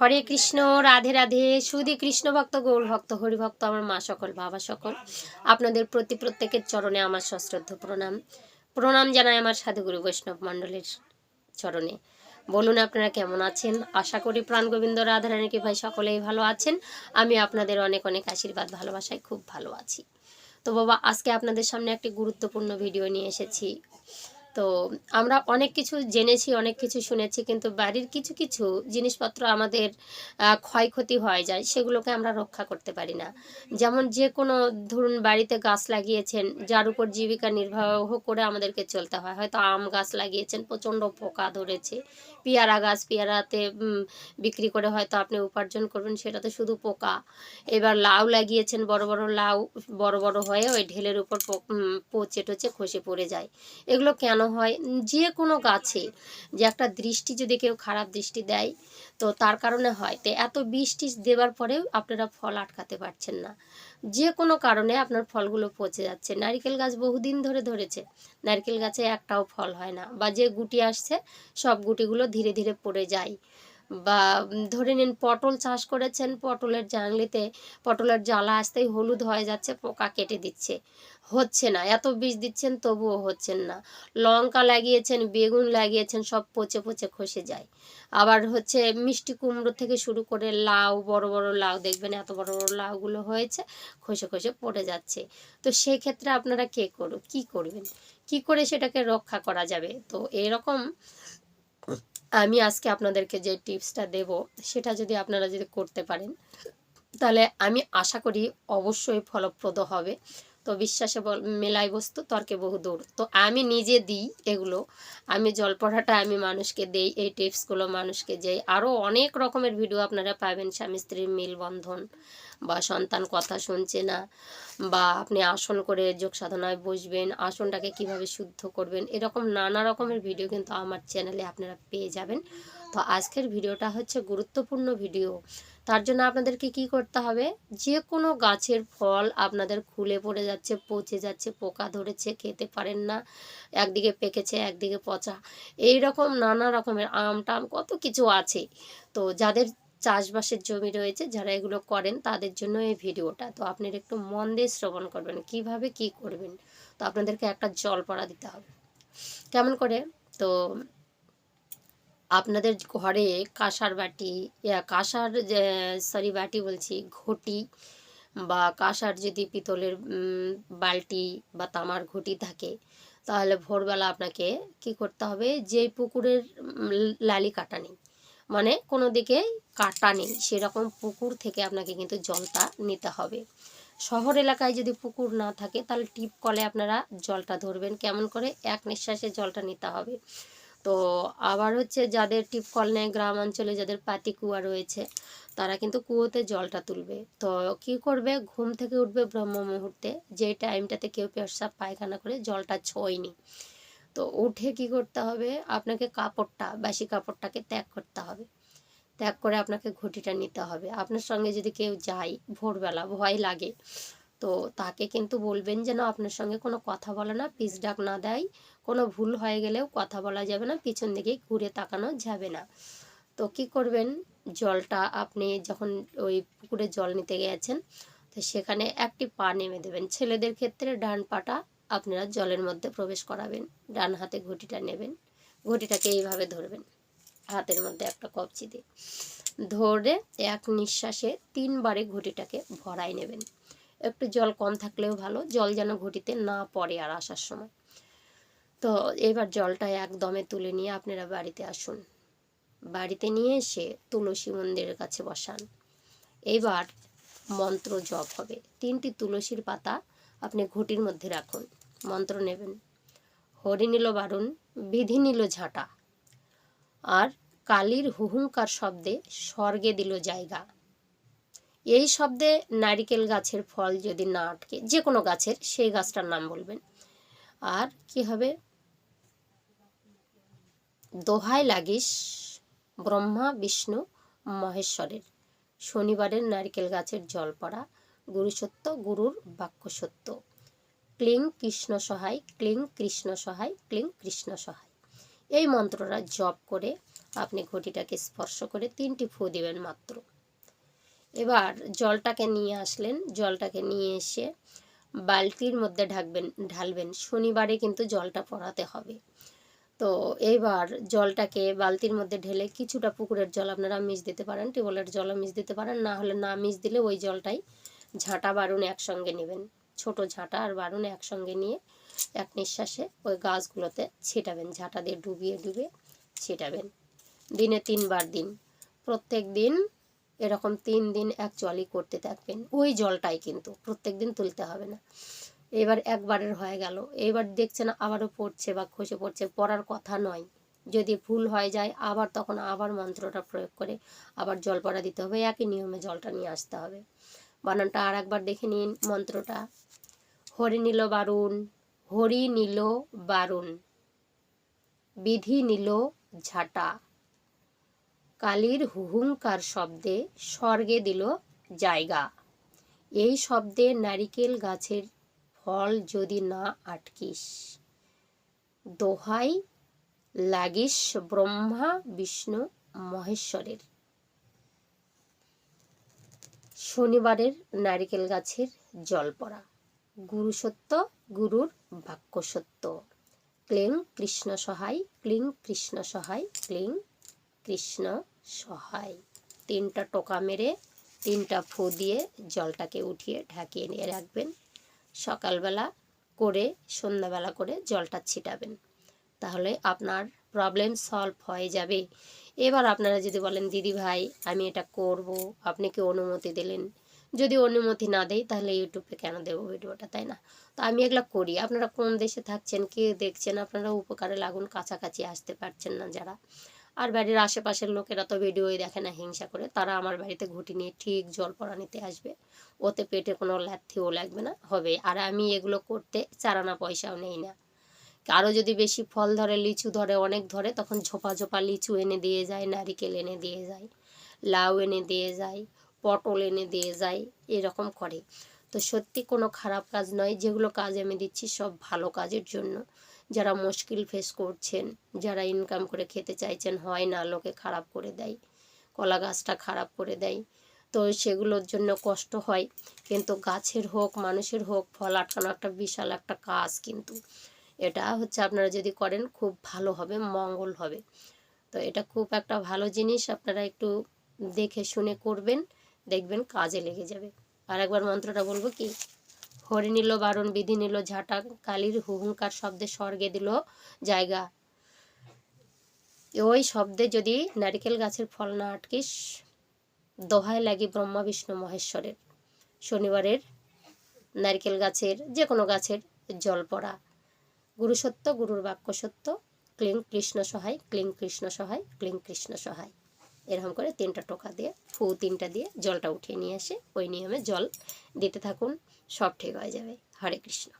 হরে কৃষ্ণ, রাধে রাধে, সুধী কৃষ্ণ ভক্ত, গৌর ভক্ত হরি ভক্ত আমার মা সকল, বাবা সকল। আপনাদের প্রতি প্রত্যেকের চরণে আমার সশ্রদ্ধ প্রণাম। প্রণাম জানাই আমার সাধুগুরু বৈষ্ণব মণ্ডলের চরণে। বলুন আপনারা কেমন আছেন? আশা করি প্রাণ গোবিন্দ রাধারানী কি ভাই সকলেই ভালো আছেন। আমি আপনাদের অনেক অনেক আশীর্বাদ, ভালোবাসায় খুব ভালো আছি। তো বাবা, আজকে আপনাদের সামনে একটি গুরুত্বপূর্ণ ভিডিও নিয়ে এসেছি। তো আমরা অনেক কিছু জেনেছি, অনেক কিছু শুনেছি, কিন্তু বাড়ির কিছু কিছু জিনিসপত্র আমাদের ক্ষয়ক্ষতি হয়ে যায়, সেগুলোকে আমরা রক্ষা করতে পারি না। যেমন যে কোনো, ধরুন বাড়িতে গাছ লাগিয়েছেন, যার উপর জীবিকা নির্বাহ করে আমাদেরকে চলতে হয়। হয়তো আম গাছ লাগিয়েছেন, প্রচণ্ড পোকা ধরেছে, পেয়ারা গাছ, পেয়ারাতে বিক্রি করে হয়তো আপনি উপার্জন করবেন, সেটাতে শুধু পোকা। এবার লাউ লাগিয়েছেন, বড় বড় লাউ, বড় বড় হয়ে ওই ঢেলের উপর পচে টচে খসে পড়ে যায়। এগুলো কেন হয় যে কোনো গাছে যে একটা দৃষ্টি যদি কেউ খারাপ দৃষ্টি দেয়, তো তার কারণে হয়। তো এত বৃষ্টি দেওয়ার পরেও আপনারা ফল আটকাতে পারছেন না। যে কোনো কারণে আপনার ফলগুলো পচে যাচ্ছে। নারিকেল গাছ বহুদিন ধরে ধরেছে। নারকেল গাছে একটাও ফল হয় না বা যে গুটি আসছে, সব গুটিগুলো ধীরে ধীরে পড়ে যায়। বা ধরে নিন পটল চাষ করেছেন পটলের জাংলিতে, পটলের জ্বালা আসতেই হলুদ হয়ে যাচ্ছে, পোকা কেটে দিচ্ছে। হচ্ছে না, এত বীজ দিচ্ছেন তবুও হচ্ছেন না। লঙ্কা লাগিয়েছেন, বেগুন লাগিয়েছেন, সব পচে পচে খসে যায়। আবার হচ্ছে মিষ্টি কুমড়ো থেকে শুরু করে লাউ, বড় বড় লাউ, দেখবেন এত বড় বড় লাউগুলো হয়েছে, খসে খসে পড়ে যাচ্ছে। তো সেই ক্ষেত্রে আপনারা কে করো, কি করবেন? কি করে সেটাকে রক্ষা করা যাবে? তো এরকম আমি আজকে আপনাদেরকে যে টিপসটা দেব, সেটা যদি আপনারা যদি করতে পারেন, তাহলে আমি আশা করি অবশ্যই ফলপ্রদ হবে। তো বিশ্বাসে বল, মেলাই বস্তু, তর্কে বহু দূর। তো আমি নিজে দিই এগুলো। আমি জল পড়াটা আমি মানুষকে দেই, এই টিপসগুলো মানুষকে যেই আরও অনেক রকমের ভিডিও আপনারা পাবেন, স্বামী স্ত্রীর মিলবন্ধন বা সন্তান কথা শুনছে না বা আপনি আসন করে যোগ সাধনায় বসবেন, আসনটাকে কীভাবে শুদ্ধ করবেন, এরকম নানা রকমের ভিডিও কিন্তু আমার চ্যানেলে আপনারা পেয়ে যাবেন। তো আজকের ভিডিওটা হচ্ছে গুরুত্বপূর্ণ ভিডিও। তার জন্য আপনাদেরকে কি করতে হবে? যে কোনো গাছের ফল আপনাদের খুলে পড়ে যাচ্ছে, পচে যাচ্ছে, পোকা ধরেছে, খেতে পারেন না, একদিকে পেকেছে, একদিকে পচা। এই রকম নানা রকমের আম টাম কত কিছু আছে। তো যাদের চাষবাসের জমি রয়েছে, যারা এগুলো করেন, তাদের জন্য এই ভিডিওটা। তো আপনারা একটু মন দিয়ে শ্রবণ করবেন, কীভাবে কি করবেন? তো আপনাদেরকে একটা জল পড়া দিতে হবে। কেমন করে? তো আপনাদের ঘরে কাঁসার বাটি কাঁসার সরি, বাটি বলছি, ঘটি বা কাঁসার যদি পিতলের বালতি বা তামার ঘটি থাকে, তাহলে ভোরবেলা আপনাকে কি করতে হবে? যে পুকুরের লালি কাটা নেই মানে কোনো দিকে কাটা নেই, সেরকম পুকুর থেকে আপনাকে কিন্তু জলটা নিতে হবে। শহর এলাকায় যদি পুকুর না থাকে, তাহলে টিপ কলে আপনারা জলটা ধরবেন, কেমন করে? এক নিঃশ্বাসে জলটা নিতে হবে। তো আবার হচ্ছে যাদের টিপকল নেয় গ্রাম অঞ্চলে যাদের পাতি কুয়া রয়েছে, তারা কিন্তু কুয়োতে জলটা তুলবে। তো কি করবে? ঘুম থেকে উঠবে ব্রহ্ম মুহূর্তে, যে টাইমটাতে কেউ পেশাব, পায়খানা করে জলটা ছোঁয়নি। তো উঠে কি করতে হবে? আপনাকে কাপড়টা, বাসি কাপড়টাকে ত্যাগ করতে হবে। ত্যাগ করে আপনাকে ঘটিটা নিতে হবে। আপনার সঙ্গে যদি কেউ যায় ভোরবেলা, ভয় লাগে তো তাকে কিন্তু বলবেন যেন আপনার সঙ্গে কোনো কথা বলে না পিস ডাক না দেয়। কোনো ভুল হয়ে গেলেও কথা বলা যাবে না, পিছন দিকে ঘুরে তাকানো যাবে না। তো কি করবেন? জলটা আপনি যখন ওই পুকুরে জল নিতে গেছেন, তো সেখানে একটি পা নেমে দেবেন। ছেলেদের ক্ষেত্রে ডান পাটা আপনারা জলের মধ্যে প্রবেশ করাবেন। ডান হাতে ঘটিটা নেবেন। ঘটিটাকে এইভাবে ধরবেন, হাতের মধ্যে একটা কবচি দিয়ে। ধরে এক নিঃশ্বাসে তিনবারে ঘটিটাকে ভরাই নেবেন। একটু জল কম থাকলেও ভালো, জল যেন ঘটিতে না পড়ে আর আসার সময়। তো এবার জলটা একদমে তুলে নিয়ে আপনারা বাড়িতে আসুন। বাড়িতে নিয়ে এসে তুলসী মন্দিরের কাছে বসান। এবার মন্ত্র জপ হবে। তিনটি তুলসীর পাতা আপনি ঘটির মধ্যে রাখুন। মন্ত্র নেবেন। হরি নিল বারুণ বিধি নিল ঝাঁটা। আর কালির হুহুঙ্কার শব্দে স্বর্গে দিল জায়গা। এই শব্দে নারিকেল গাছের ফল যদি না আটকে যে কোনো গাছের, সেই গাছটার নাম বলবেন। আর কি হবে? দোহাই লাগিস, ব্রহ্মা, বিষ্ণু, মহেশ্বরের। শনিবারের নারকেল গাছের জল পড়া, গুরু সত্য, গুরুর বাক্য সত্য। ক্লিং কৃষ্ণ সহায়, ক্লিং কৃষ্ণ সহায়, ক্লিং কৃষ্ণ সহায়। এই মন্ত্রটা জপ করে আপনি ঘটিটাকে স্পর্শ করে তিনটি ফু দিবেন মাত্র। এবার জলটাকে নিয়ে আসলেন, জলটাকে নিয়ে এসে বালতির মধ্যে ঢাকবেন, ঢালবেন। শনিবারে কিন্তু জলটা পড়াতে হবে। তো এইবার জলটাকে বালতির মধ্যে ঢেলে কিছুটা পুকুরের জল আপনারা মিশ দিতে পারেন, টিউবওয়েলের জলও মিশ দিতে পারেন, না হলে না মিশ দিলে ওই জলটাই ঝাঁটা বারুন একসঙ্গে নেবেন। ছোট ঝাঁটা আর বারুন একসঙ্গে নিয়ে এক নিঃশ্বাসে ওই গাছগুলোতে ছিটাবেন, ঝাঁটা দিয়ে ডুবিয়ে ডুবিয়ে ছিটাবেন। দিনে তিনবার দিন। প্রত্যেক দিন এরকম তিন দিন এক জলই করতে থাকবেন। ওই জলটাই কিন্তু, প্রত্যেক দিন তুলতে হবে না। এবার একবারের হয়ে গেল। এবার দেখছেন আবারও পড়ছে বা খসে পড়ছে, পড়ার কথা নয়। যদি ভুল হয়ে যায়, আবার তখন আবার মন্ত্রটা প্রয়োগ করে আবার জল পড়া দিতে হবে। একই নিয়মে জলটা নিয়ে আসতে হবে। বানানটা আর একবার দেখে নিন মন্ত্রটা। হরি নীল বারুণ হরি নীল বারুণ বিধি নীল ঝাঁটা। কালীর হুহুঙ্কার শব্দে স্বর্গে দিল জায়গা। এই শব্দে নারিকেল গাছের ফল যদি না আটকিস, দোহাই লাগিস ব্রহ্মা, বিষ্ণু, মহেশ্বরের। শনিবারের নারিকেল গাছের জল পড়া গুরু সত্য, গুরুর বাক্য সত্য। ক্লিং কৃষ্ণ সহায়, ক্লিং কৃষ্ণ সহায়, ক্লিং কৃষ্ণ সহায়। তিনটা টোকা মেরে তিনটা ফু দিয়ে জলটাকে উঠিয়ে ঢাকিয়ে নিয়ে রাখবেন। সকালবেলা করে, সন্ধ্যাবেলা করে জলটা ছিটাবেন। তাহলে আপনার প্রবলেম সলভ হয়ে যাবে। এবার আপনারা যদি বলেন, দিদি ভাই, আমি এটা করব, আপনি কি অনুমতি দিলেন? যদি অনুমতি না দেয় তাহলে ইউটিউবে কেন দেবো ভিডিওটা, তাই না? তো আমি এগুলো করি। আপনারা কোন দেশে থাকছেন, কে দেখছেন, আপনারা উপকারে লাগুন, কাছাকাছি আসতে পারছেন না যারা। আর বাড়ির আশেপাশের লোকেরা তো ভিডিওই দেখে না, হিংসা করে। তারা আমার বাড়িতে ঘুটি নিয়ে ঠিক জল পড়া নিতে আসবে। ওতে পেটে কোনো ল্যাথিও লাগবে না, হবে। আর আমি এগুলো করতে চারানা পয়সাও নেই না। আরও যদি বেশি ফল ধরে, লিচু ধরে, অনেক ধরে, তখন ঝোপা ঝোপা লিচু এনে দিয়ে যায়, নারিকেল এনে দিয়ে যায়, লাউ এনে দিয়ে যায়, পটল এনে দিয়ে যায়, এরকম করে। তো সত্যি কোনো খারাপ কাজ নয়, যেগুলো কাজ আমি দিচ্ছি সব ভালো কাজের জন্য। যারা মুশকিল ফেস করছেন, যারা ইনকাম করে খেতে চাইছেন, হয় না, লোকে খারাপ করে দেয়, কলা গাছটা খারাপ করে দেয়। তো সেগুলোর জন্য কষ্ট হয়। কিন্তু গাছের হোক, মানুষের হোক, ফল আটকানো একটা বিশাল একটা কাজ কিন্তু। এটা হচ্ছে আপনারা যদি করেন, খুব ভালো হবে, মঙ্গল হবে। তো এটা খুব একটা ভালো জিনিস, আপনারা একটু দেখে শুনে করবেন, দেখবেন কাজে লেগে যাবে। আর একবার মন্ত্রটা বলব কি? হরি নিল, বারণ বিধি নিল, ঝাঁটা, কালির হুহুঙ্কার শব্দে স্বর্গে দিল জায়গা। ওই শব্দে যদি নারিকেল গাছের ফল না আটকিস, দোহায় লাগি ব্রহ্মা, বিষ্ণু, মহেশ্বরের। শনিবারের নারকেল গাছের যে কোনো গাছের জল পড়া। গুরু সত্য, গুরুর বাক্য সত্য। ক্লিং কৃষ্ণ সহায়, ক্লিং কৃষ্ণ সহায়, ক্লিং কৃষ্ণ সহায়। এরকম করে তিনটা টোকা দিয়ে, ফু তিনটা দিয়ে জলটা উঠিয়ে নিয়ে আসে ওই নিয়মে জল দিতে থাকুন, সব ঠিক হয়ে যাবে। হরে কৃষ্ণ।